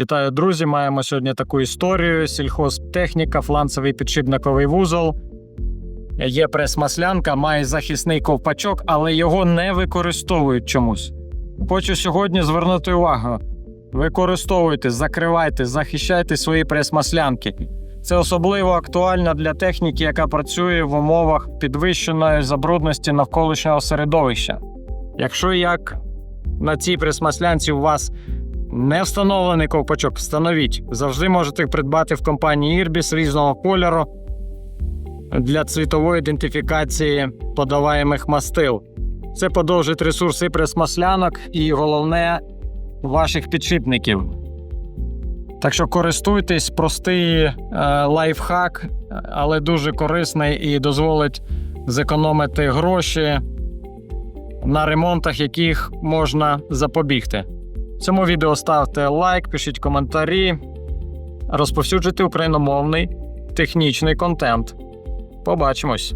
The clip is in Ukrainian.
Вітаю, друзі! Маємо сьогодні таку історію: сільхозтехніка, фланцевий підшипниковий вузол. Є прес-маслянка, має захисний ковпачок, але його не використовують чомусь. Хочу сьогодні звернути увагу: використовуйте, закривайте, захищайте свої прес-маслянки. Це особливо актуально для техніки, яка працює в умовах підвищеної забрудності навколишнього середовища. Якщо як на цій прес-маслянці у вас не встановлений ковпачок, встановіть. Завжди можете придбати в компанії Irbis різного кольору для цвітової ідентифікації подаваємих мастил. Це подовжить ресурси прес-маслянок і головне ваших підшипників. Так що користуйтесь, простий е, лайфхак, але дуже корисний і дозволить зекономити гроші на ремонтах, яких можна запобігти. Цьому відео ставте лайк, пишіть коментарі, розповсюджуйте україномовний технічний контент. Побачимось!